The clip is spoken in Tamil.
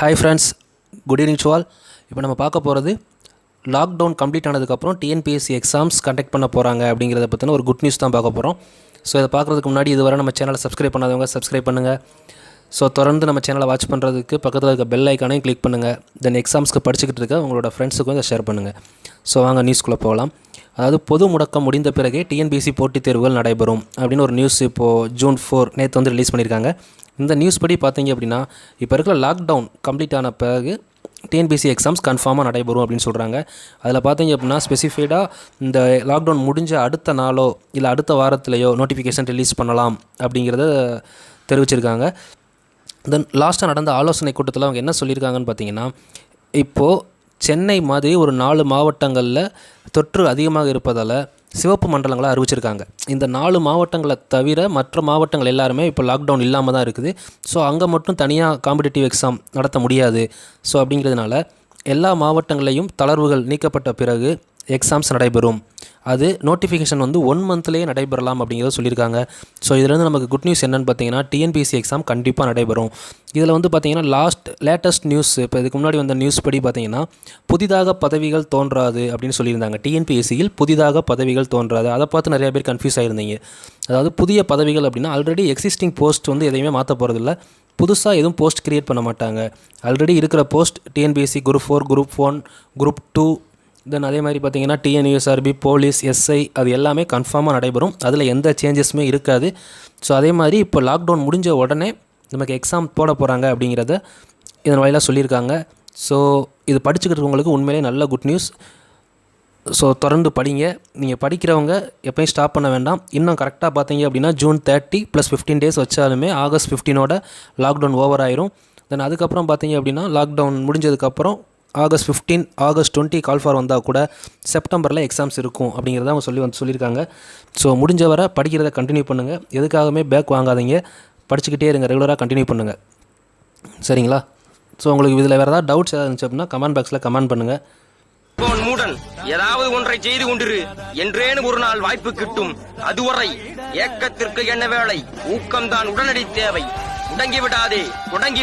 Hi friends good evening to all இப்போ நம்ம பார்க்க போகிறது லாக்டவுன் கம்ப்ளீட் ஆனதுக்கப்புறம் டிஎன்பிஎஸ்சி எக்ஸாம்ஸ் கண்டக்ட் பண்ண போகிறாங்க அப்படிங்கிறத பற்றின ஒரு குட் நியூஸ் தான் பார்க்க போகிறோம் ஸோ இதை பார்க்குறதுக்கு முன்னாடி இதுவரை நம்ம சேனலை சப்ஸ்கிரைப் பண்ணாதவங்க சப்ஸ்கிரைப் பண்ணுங்கள் ஸோ தொடர்ந்து நம்ம சேனலை வாட்ச் பண்ணுறதுக்கு பக்கத்தில் இருக்க பெல் ஐக்கானையும் கிளிக் பண்ணுங்கள் தென் எக்ஸாம்ஸ்க்கு படிச்சுக்கிட்டு இருக்க உங்களோட ஃப்ரெண்ட்ஸுக்கும் இதை ஷேர் பண்ணுங்கள் ஸோ வாங்க நியூஸ்குள்ளே போகலாம். அதாவது பொது முடக்கம் முடிந்த பிறகே டிஎன்பிஎஸ்சி போட்டித் தேர்வுகள் நடைபெறும் அப்படின்னு ஒரு நியூஸ் இப்போது ஜூன் ஃபோர் நேற்று வந்து ரிலீஸ் பண்ணியிருக்காங்க. இந்த நியூஸ் படி பார்த்தீங்க அப்படின்னா இப்போ இருக்கிற லாக்டவுன் கம்ப்ளீட் ஆன பிறகு டிஎன்பிசி எக்ஸாம்ஸ் கன்ஃபார்மாக நடைபெறும் அப்படின்னு சொல்கிறாங்க அதில் பார்த்தீங்க அப்படின்னா ஸ்பெசிஃபைடாக இந்த லாக்டவுன் முடிஞ்ச அடுத்த நாளோ இல்லை அடுத்த வாரத்திலேயோ நோட்டிஃபிகேஷன் ரிலீஸ் பண்ணலாம் அப்படிங்கிறத தெரிவிச்சிருக்காங்க. தென் லாஸ்ட்டாக நடந்த ஆலோசனை கூட்டத்தில் அவங்க என்ன சொல்லியிருக்காங்கன்னு பார்த்தீங்கன்னா இப்போது சென்னை மாதிரி ஒரு நாலு மாவட்டங்களில் தொற்று அதிகமாக இருப்பதால் சிவப்பு மண்டலங்களை அறிவிச்சிருக்காங்க. இந்த நாலு மாவட்டங்களை தவிர மற்ற மாவட்டங்கள் எல்லாருமே இப்போ லாக்டவுன் இல்லாமல் தான் இருக்குது. ஸோ அங்கே மட்டும் தனியாக காம்படிட்டிவ் எக்ஸாம் நடத்த முடியாது. ஸோ அப்படிங்கிறதுனால எல்லா மாவட்டங்களையும் தளர்வுகள் நீக்கப்பட்ட பிறகு எக்ஸாம்ஸ் நடைபெறும். அது நோட்டிஃபிகேஷன் வந்து ஒன் மந்த்லேயே நடைபெறலாம் அப்படிங்கிறத சொல்லியிருக்காங்க. ஸோ இதுலேருந்து நமக்கு குட் நியூஸ் என்னென்னு பார்த்தீங்கன்னா டிஎன்பிசி எக்ஸாம் கண்டிப்பாக நடைபெறும். இதில் வந்து பார்த்தீங்கன்னா லாஸ்ட் லேட்டஸ்ட் நியூஸ் இப்போ இதுக்கு முன்னாடி வந்த நியூஸ் படி பார்த்தீங்கன்னா புதிதாக பதவிகள் தோன்றாது அப்படின்னு சொல்லியிருந்தாங்க. டிஎன்பிஎஸ்சியில் புதிதாக பதவிகள் தோன்றாது. அதை பார்த்து நிறைய பேர் கன்ஃபியூஸ் ஆகிருந்தீங்க அதாவது புதிய பதவிகள் அப்படின்னா ஆல்ரெடி எக்ஸிஸ்டிங் போஸ்ட் வந்து எதையுமே மாற்ற போகிறதில்ல புதுசாக எதுவும் போஸ்ட் கிரியேட் பண்ண மாட்டாங்க. ஆல்ரெடி இருக்கிற post TNPSC group four group one group two then அதே மாதிரி பார்த்தீங்கன்னா டிஎன்யூஎஸ்ஆர்பி போலீஸ் எஸ்ஐ அது எல்லாமே கன்ஃபார்மாக நடைபெறும். அதில் எந்த சேஞ்சஸுமே இருக்காது. ஸோ அதே மாதிரி இப்போ லாக்டவுன் முடிஞ்ச உடனே நமக்கு எக்ஸாம் போட போகிறாங்க அப்படிங்கிறத இதன் வாயிலாக சொல்லியிருக்காங்க. ஸோ இது படிச்சுக்கிறவங்களுக்கு உண்மையிலே நல்ல குட் நியூஸ் ஸோ தொடர்ந்து படிங்க. நீங்கள் படிக்கிறவங்க எப்பயும் ஸ்டாப் பண்ண வேண்டாம். இன்னும் கரெக்டாக பார்த்தீங்க அப்படின்னா June thirty plus fifteen days வச்சாலுமே ஆகஸ்ட் ஃபிஃப்டீனோட லாக்டவுன் ஓவர் ஆயிரும். தென் அதுக்கப்புறம் பார்த்தீங்க அப்படின்னா லாக்டவுன் முடிஞ்சதுக்கப்புறம் August fifteen August twenty call for வந்தால் கூட செப்டம்பரில் எக்ஸாம்ஸ் இருக்கும் அப்படிங்கிறத அவங்க சொல்லி வந்து சொல்லியிருக்காங்க. ஸோ முடிஞ்ச வரை படிக்கிறத கண்டினியூ பண்ணுங்கள் எதுக்காகவுமே பேக் வாங்காதீங்க. படிச்சுக்கிட்டே இருங்க. ரெகுலராக கண்டினியூ பண்ணுங்கள் சரிங்களா? ஸோ உங்களுக்கு இதில் வேறு ஏதாவது டவுட்ஸ் ஏதாவது இருந்துச்சு அப்படின்னா கமெண்ட் பாக்ஸில் கமெண்ட் பண்ணுங்கள் மூடன் ஏதாவது ஒன்றை செய்து கொண்டிரு. என்றேனும் ஒரு நாள் வாய்ப்பு கிட்டும். அதுவரை ஏக்கத்திற்கு என்ன வேலை? ஊக்கம்தான் உடனடி தேவை. முடங்கி விடாதே தொடங்கி